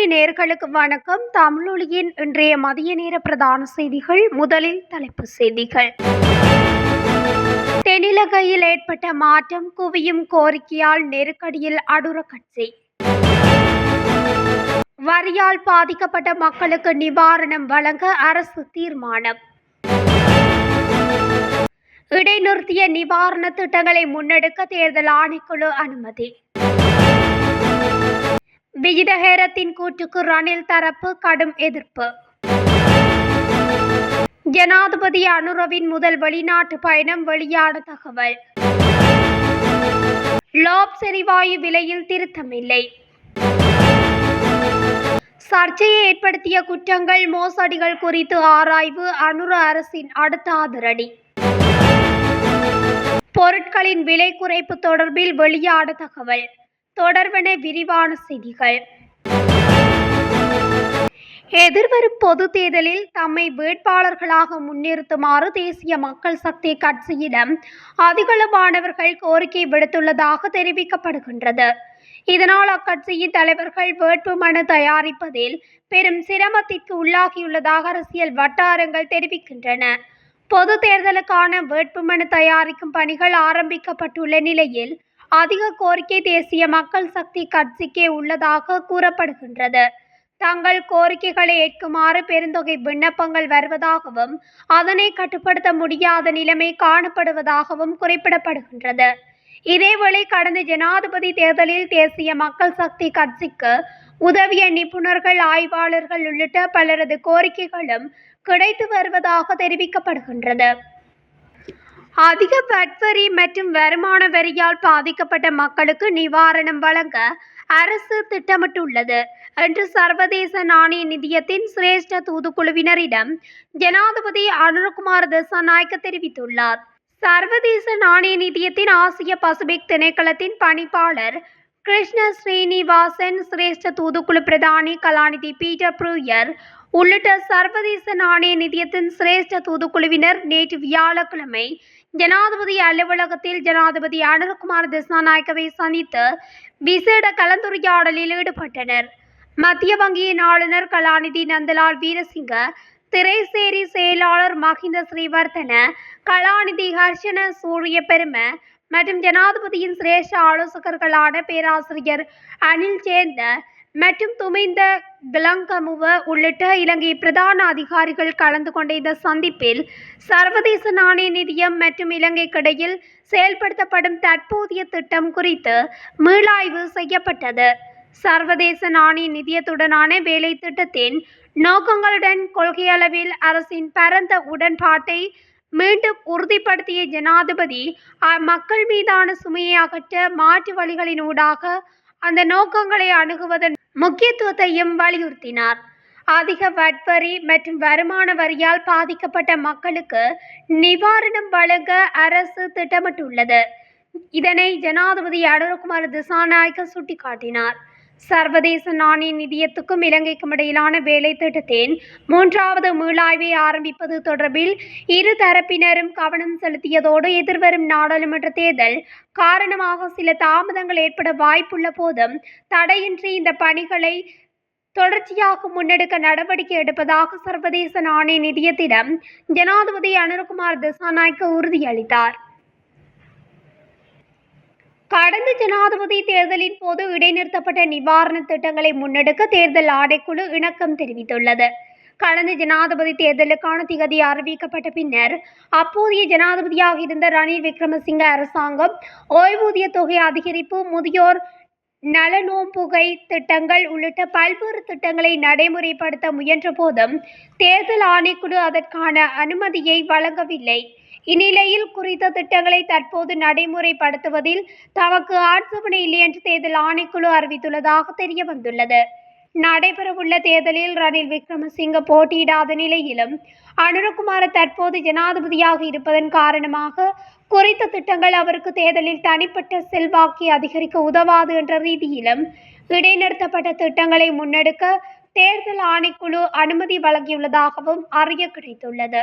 தமிழொலி நேர்களுக்கு வணக்கம். தமிழொலியின் இன்றைய மதிய நேர பிரதான செய்திகள் முதலில் தலைப்பு செய்திகள். தென்னிலங்கையில் ஏற்பட்ட மாற்றம் குவியும் கோரிக்கையால் நெருக்கடியில் அடுர கட்சி. வரியால் பாதிக்கப்பட்ட மக்களுக்கு நிவாரணம் வழங்க அரசு தீர்மானம். இடைநிறுத்திய நிவாரண திட்டங்களை முன்னெடுக்க தேர்தல் ஆணைக்குழு அனுமதி. விகிதஹேரத்தின் கூற்றுக்கு ரணில் தரப்பு கடும் எதிர்ப்பு. ஜனாதிபதி அனுரவின் முதல் வெளிநாட்டு பயணம் வெளியான தகவல். லோப் செறிவாயு விலையில் திருத்தமில்லை. சர்ச்சையை ஏற்படுத்திய குற்றங்கள் மோசடிகள் குறித்து ஆராய்வு அனுர அரசின் அடுத்த அதிரடி. பொருட்களின் விலை குறைப்பு தொடர்பில் வெளியான தகவல். தொடர்வன விரிவான செய்திகள். எதிர்வரும் பொது தேர்தலில் தம்மை வேட்பாளர்களாக முன்னிறுத்துமாறு தேசிய மக்கள் சக்தி கட்சியிடம் அதிகளவானவர்கள் கோரிக்கை விடுத்துள்ளதாக தெரிவிக்கப்படுகின்றது. இதனால் அக்கட்சியின் தலைவர்கள் வேட்புமனு தயாரிப்பதில் பெரும் சிரமத்திற்கு உள்ளாகியுள்ளதாக அரசியல் வட்டாரங்கள் தெரிவிக்கின்றன. பொது தேர்தலுக்கான வேட்புமனு தயாரிக்கும் பணிகள் ஆரம்பிக்கப்பட்டுள்ள நிலையில் அதிக கோரிக்கை தேசிய மக்கள் சக்தி கட்சிக்கே உள்ளதாக கூறப்படுகின்றது. தங்கள் கோரிக்கைகளை ஏற்குமாறு பெருந்தொகை விண்ணப்பங்கள் வருவதாகவும் அதனை கட்டுப்படுத்த முடியாத நிலைமை காணப்படுவதாகவும் குறிப்பிடப்படுகின்றது. இதேவேளை கடந்த ஜனாதிபதி தேர்தலில் தேசிய மக்கள் சக்தி கட்சிக்கு உதவிய நிபுணர்கள் ஆய்வாளர்கள் உள்ளிட்ட பலரது கோரிக்கைகளும் கிடைத்து வருவதாக தெரிவிக்கப்படுகின்றது. அதிக வட்வரி மற்றும் வருமான வரியால் பாதிக்கப்பட்ட மக்களுக்கு நிவாரணம் வழங்க அரசு திட்டமிட்டுள்ளது என்று சர்வதேச நாணய நிதியத்தின் சிரேஷ்ட தூதுக்குழுவினரிடம் ஜனாதிபதி அனுரகுமார் தசாநாயக்க தெரிவித்துள்ளார். சர்வதேச நாணய நிதியத்தின் ஆசிய பசிபிக் திணைக்களத்தின் பணிப்பாளர் கிருஷ்ண ஸ்ரீனிவாசன் சிரேஷ்ட தூதுக்குழு பிரதானி கலாநிதி பீட்டர் ப்ரூயர் உள்ளிட்ட சர்வதேச நாணய நிதியத்தின் சிரேஷ்ட தூதுக்குழுவினர் நேற்று வியாழக்கிழமை ஜனாதிபதி அலுவலகத்தில் ஜனாதிபதி அனுர்குமார் திசாநாயக்கவை சந்தித்து விசேட கலந்துரையாடலில் ஈடுபட்டனர். மத்திய வங்கியின் ஆளுநர் கலாநிதி நந்தலால் வீரசிங்க திரைசேரி செயலாளர் மஹிந்த ஸ்ரீவர்தன கலாநிதி ஹர்ஷன சூரிய பெரும மற்றும் ஜனாதிபதியின் சிரேஷ்ட ஆலோசகர்களான பேராசிரியர் அனில் சேந்த மற்றும் துமைந்த விலங்கமுவ உள்ளிட்ட இலங்கை பிரதான அதிகாரிகள் கலந்து கொண்ட இந்த சந்திப்பில் சர்வதேச நாணய நிதியம் மற்றும் இலங்கைக்கிடையில் செயல்படுத்தப்படும் தற்போதைய திட்டம் குறித்து மீளாய்வு செய்யப்பட்டது. சர்வதேச நாணய நிதியத்துடனான வேலை திட்டத்தின் நோக்கங்களுடன் கொள்கையளவில் அரசின் பரந்த உடன்பாட்டை மீண்டும் உறுதிப்படுத்திய ஜனாதிபதி மக்கள் மீதான சுமையை அகற்ற மாற்று வழிகளினூடாக அந்த நோக்கங்களை அணுகுவதன் முக்கியத்துவத்தையும் வலியுறுத்தினார். அதிக வட்வரி மற்றும் வருமான வரியால் பாதிக்கப்பட்ட மக்களுக்கு நிவாரணம் வழங்க அரசு திட்டமிட்டுள்ளது. இதனை ஜனாதிபதி அனுரகுமார் திசாநாயக்க சுட்டிக்காட்டினார். சர்வதேச நாணய நிதியத்துக்கும் இலங்கைக்கும் இடையிலான வேலை திட்டத்தின் மூன்றாவது மீளாய்வை ஆரம்பிப்பது தொடர்பில் இரு தரப்பினரும் கவனம் செலுத்தியதோடு எதிர்வரும் நாடாளுமன்ற தேர்தல் காரணமாக சில தாமதங்கள் ஏற்பட வாய்ப்புள்ள போதும் தடையின்றி இந்த பணிகளை தொடர்ச்சியாக முன்னெடுக்க நடவடிக்கை எடுப்பதாக சர்வதேச நாணய நிதியத்திடம் ஜனாதிபதி அனுர்குமார் திசாநாயக்க உறுதியளித்தார். கடந்த ஜனாதிபதி தேர்தலின் போது இடைநிறுத்தப்பட்ட நிவாரண திட்டங்களை முன்னெடுக்க தேர்தல் ஆணைக்குழு இணக்கம் தெரிவித்துள்ளது. கடந்த ஜனாதிபதி தேர்தலுக்கான திகதி அறிவிக்கப்பட்ட பின்னர் அப்போதைய ஜனாதிபதியாக இருந்த ரணில் விக்ரமசிங்க அரசாங்கம் ஓய்வூதிய தொகை அதிகரிப்பு முதியோர் நலனோம்புகை திட்டங்கள் உள்ளிட்ட பல்வேறு திட்டங்களை நடைமுறைப்படுத்த முயன்ற போதும் தேர்தல் ஆணைக்குழு அதற்கான அனுமதியை வழங்கவில்லை. இந்நிலையில் குறித்த திட்டங்களை தற்போது நடைமுறைப்படுத்துவதில் தமக்கு ஆட்சேபனை இல்லை என்று தேர்தல் ஆணைக்குழு அறிவித்துள்ளதாக தெரிய வந்துள்ளது. நடைபெறவுள்ள தேர்தலில் ரணில் விக்ரமசிங்க போட்டியிடாத நிலையிலும் அனுரகுமார தற்போது ஜனாதிபதியாக இருப்பதன் காரணமாக குறித்த திட்டங்கள் அவருக்கு தேர்தலில் தனிப்பட்ட செல்வாக்கை அதிகரிக்க உதவாது என்ற ரீதியிலும் இடைநிறுத்தப்பட்ட திட்டங்களை முன்னெடுக்க தேர்தல் ஆணைக்குழு அனுமதி வழங்கியுள்ளதாகவும் அறிய கிடைத்துள்ளது.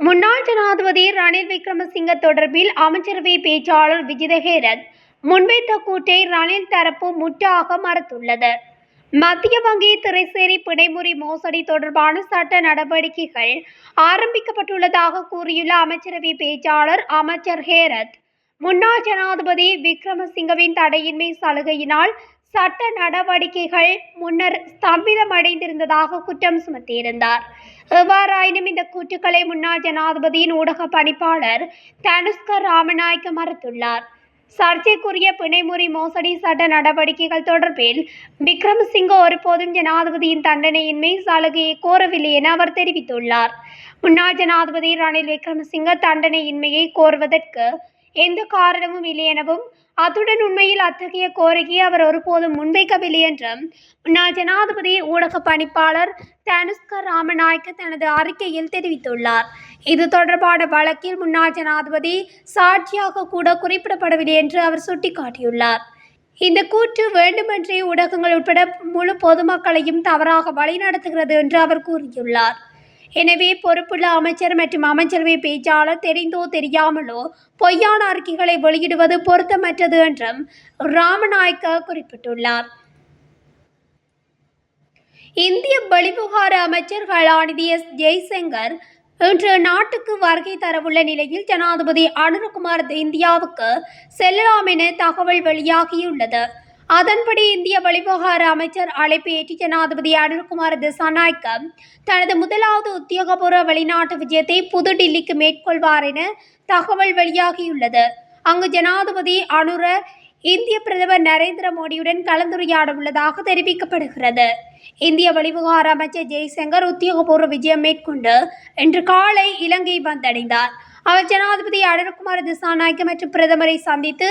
முன்னாள் ஜனாதிபதி ரணில் விக்ரமசிங்க தொடர்பில் அமைச்சரவை பேச்சாளர் விஜித ஹேரத் முன்வைத்த கூட்டை ரணில் தரப்பு முற்றாக மறுத்துள்ளது. மத்திய வங்கி திரைசேரி பிணைமுறி மோசடி தொடர்பான சட்ட நடவடிக்கைகள் ஆரம்பிக்கப்பட்டுள்ளதாக கூறியுள்ள அமைச்சரவை பேச்சாளர் அமைச்சர் ஹேரத் முன்னாள் ஜனாதிபதி விக்ரமசிங்கவின் தடையின்மை சலுகையினால் சட்ட நடவடிக்கைகள் முன்னர் ஸ்தம்பிதமடைந்திருந்ததாக குற்றம் சுமத்தியிருந்தார். எவ்வாறாயினும் இந்த கூற்றுக்களை முன்னாள் ஜனாதிபதியின் ஊடக பணிப்பாளர் தனுஷ்கர் ராமநாயக்க மறுத்துள்ளார். சர்ச்சைக்குரிய பிணைமுறை மோசடி சட்ட நடவடிக்கைகள் தொடர்பில் விக்ரமசிங்க ஒருபோதும் ஜனாதிபதியின் தண்டனையின்மை சலுகையை கோரவில்லை என அவர் தெரிவித்துள்ளார். முன்னாள் ஜனாதிபதி ரணில் விக்ரமசிங்க தண்டனையின்மையை கோருவதற்கு எந்த காரணமும் இல்லை எனவும் அத்துடன் உண்மையில் அத்தகைய கோரிக்கையை அவர் ஒருபோதும் முன்வைக்கவில்லை என்றும் முன்னாள் ஜனாதிபதி ஊடக பணிப்பாளர் தனுஷ்கர் ராமநாயக்க தனது அறிக்கையில் தெரிவித்துள்ளார். இது தொடர்பான வழக்கில் முன்னாள் ஜனாதிபதி சாட்சியாக கூட குறிப்பிடப்படவில்லை என்று அவர் சுட்டிக்காட்டியுள்ளார். இந்த கூற்று வேண்டுமென்றே ஊடகங்கள் உட்பட முழு பொதுமக்களையும் தவறாக வழிநடத்துகிறது என்று அவர் கூறியுள்ளார். எனவே பொறுப்புள்ள அமைச்சர் மற்றும் அமைச்சரவை பேச்சாளர் தெரிந்தோ தெரியாமலோ பொய்யான அறிக்கைகளை வெளியிடுவது பொருத்தமற்றது என்றும் ராமநாயக்க குறிப்பிட்டுள்ளார். இந்திய வெளிவிவகார அமைச்சர் கலாநிதி எஸ். ஜெய்சங்கர் இன்று நாட்டுக்கு வருகை தரவுள்ள நிலையில் ஜனாதிபதி அனுரகுமார் இந்தியாவுக்கு செல்லலாம் என தகவல் வெளியாகியுள்ளது. அதன்படி இந்திய வெளிவிவகார அமைச்சர் அழைப்பு ஏற்றி ஜனாதிபதி அனுர்குமார் திசாநாயக்க தனது முதலாவது உத்தியோகபூர்வ வெளிநாட்டு விஜயத்தை புதுடில்லிக்கு மேற்கொள்வார் என தகவல் வெளியாகியுள்ளது. அங்கு ஜனாதிபதி அனுர இந்திய பிரதமர் நரேந்திர மோடியுடன் கலந்துரையாட உள்ளதாக தெரிவிக்கப்படுகிறது. இந்திய வெளிவிவகார அமைச்சர் ஜெய்சங்கர் உத்தியோகபூர்வ விஜயம் மேற்கொண்டு இன்று காலை இலங்கை வந்தடைந்தார். அவர் ஜனாதிபதி அடர்குமார் திசாநாயக்க மற்றும் பிரதமரை சந்தித்து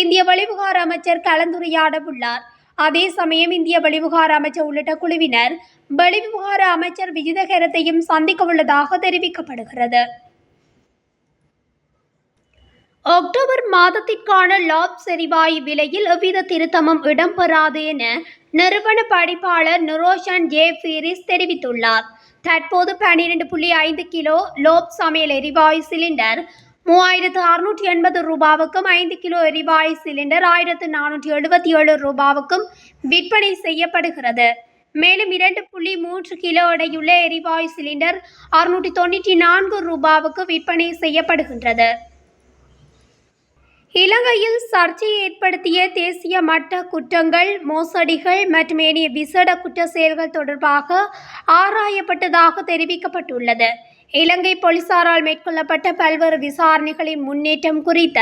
இந்திய வெளிவிவகார அமைச்சர் கலந்துரையாட உள்ளார் அதே சமயம் இந்திய வெளிவிவகார அமைச்சர் உள்ளிட்ட குழுவினர் வெளிவிவகார அமைச்சர் விஜிதகரத்தையும் சந்திக்க உள்ளதாக தெரிவிக்கப்படுகிறது. அக்டோபர் மாதத்திற்கான லாப் செரிவாயு விலையில் எவ்வித திருத்தமும் இடம்பெறாது என நிறுவன படிப்பாளர் நுரோஷன் ஜே ஃபீரிஸ் தெரிவித்துள்ளார். தற்போது பன்னிரண்டு புள்ளி ஐந்து கிலோ லோப் சமையல் எரிவாயு சிலிண்டர் மூவாயிரத்து அறுநூற்றி எண்பது ரூபாவுக்கும் ஐந்து கிலோ எரிவாயு சிலிண்டர் ஆயிரத்து நானூற்றி எழுபத்தி ஏழு ரூபாவுக்கும் விற்பனை செய்யப்படுகிறது. மேலும் இரண்டு புள்ளி மூன்று கிலோ எடையுள்ள எரிவாயு சிலிண்டர் அறுநூற்றி தொண்ணூற்றி நான்கு ரூபாவுக்கு விற்பனை செய்யப்படுகின்றது. இலங்கையில் சர்ச்சையை ஏற்படுத்திய தேசிய மட்ட குற்றங்கள் மோசடிகள் மற்றும் ஏனைய விசேட குற்ற செயல்கள் தொடர்பாக ஆராயப்பட்டதாக தெரிவிக்கப்பட்டுள்ளது. இலங்கை போலீசாரால் மேற்கொள்ளப்பட்ட பல்வேறு விசாரணைகளின் முன்னேற்றம் குறித்த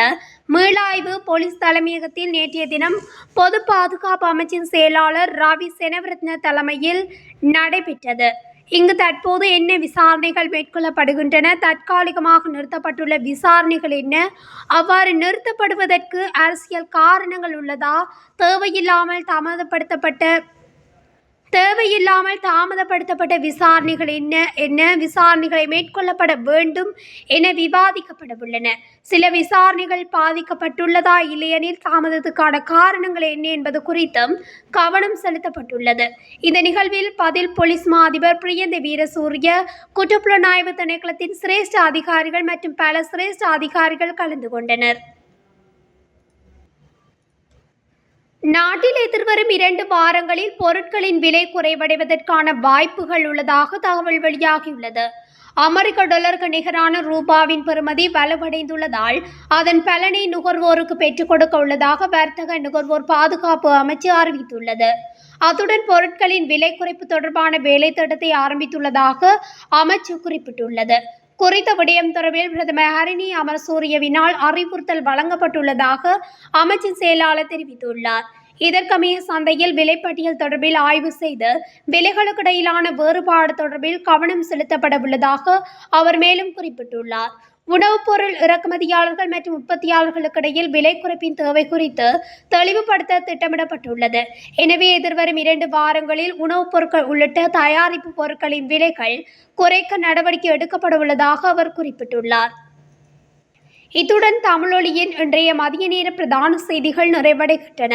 மீளாய்வு போலீஸ் தலைமையகத்தில் நேற்றைய தினம் பொது பாதுகாப்பு அமைச்சின் செயலாளர் ராவி செனவரத்ன தலைமையில் நடைபெற்றது. இங்கு தற்போது என்ன விசாரணைகள் மேற்கொள்ளப்படுகின்றன? தற்காலிகமாக நிறுத்தப்பட்டுள்ள விசாரணைகள் என்ன? அவ்வாறு நிறுத்தப்படுவதற்கு அரசியல் காரணங்கள் உள்ளதா? தேவையில்லாமல் தாமதப்படுத்தப்பட்ட தேவையில்லாமல் தாமதப்படுத்தப்பட்ட விசாரணைகள் என்ன என்ன விசாரணைகளை மேற்கொள்ளப்பட வேண்டும் என விவாதிக்கப்பட உள்ளன சில விசாரணைகள் பாதிக்கப்பட்டுள்ளதா இல்லையெனில் தாமதத்துக்கான காரணங்கள் என்ன என்பது குறித்தும் கவனம் செலுத்தப்பட்டுள்ளது. இந்த நிகழ்வில் பதில் போலீஸ் மா அதிபர் பிரியந்த வீரசூரிய குற்றப்புலனாய்வு திணைக்களத்தின் சிரேஷ்ட அதிகாரிகள் மற்றும் பல சிரேஷ்ட அதிகாரிகள் கலந்து கொண்டனர். நாட்டில் எதிர்வரும் இரண்டு வாரங்களில் பொருட்களின் விலை குறைவடைவதற்கான வாய்ப்புகள் உள்ளதாக தகவல் வெளியாகியுள்ளது. அமெரிக்க டாலருக்கு நிகரான ரூபாவின் பெறுமதி வலுவடைந்துள்ளதால் அதன் பலனை நுகர்வோருக்கு பெற்றுக் கொடுக்க உள்ளதாக வர்த்தக நுகர்வோர் பாதுகாப்பு அமைச்சு அறிவித்துள்ளது. அத்துடன் பொருட்களின் விலை குறைப்பு தொடர்பான வேலை திட்டத்தை ஆரம்பித்துள்ளதாக அமைச்சு குறிப்பிட்டுள்ளது. குறித்த விடயம் தொடர்பில் பிரதமர் ஹரிணி அமரசூரியவினால் அறிவுறுத்தல் வழங்கப்பட்டுள்ளதாக அமைச்சின் செயலாளர் தெரிவித்துள்ளார். இதற்கமைய சந்தையில் விலைப்பட்டியல் தொடர்பில் ஆய்வு செய்து விலைகளுக்கிடையிலான வேறுபாடு தொடர்பில் கவனம் செலுத்தப்பட உள்ளதாக அவர் மேலும் குறிப்பிட்டுள்ளார். உணவுப் பொருள் இறக்குமதியாளர்கள் மற்றும் உற்பத்தியாளர்களுக்கிடையில் விலை குறைப்பின் தேவை குறித்து தெளிவுபடுத்த திட்டமிடப்பட்டுள்ளது. எனவே எதிர்வரும் இரண்டு வாரங்களில் உணவுப் பொருட்கள் உள்ளிட்ட தயாரிப்பு பொருட்களின் விலைகள் குறைக்க நடவடிக்கை எடுக்கப்பட உள்ளதாக அவர் குறிப்பிட்டுள்ளார். இத்துடன் தமிழொலியின் இன்றைய மதிய நேர பிரதான செய்திகள் நிறைவடைகின்றன.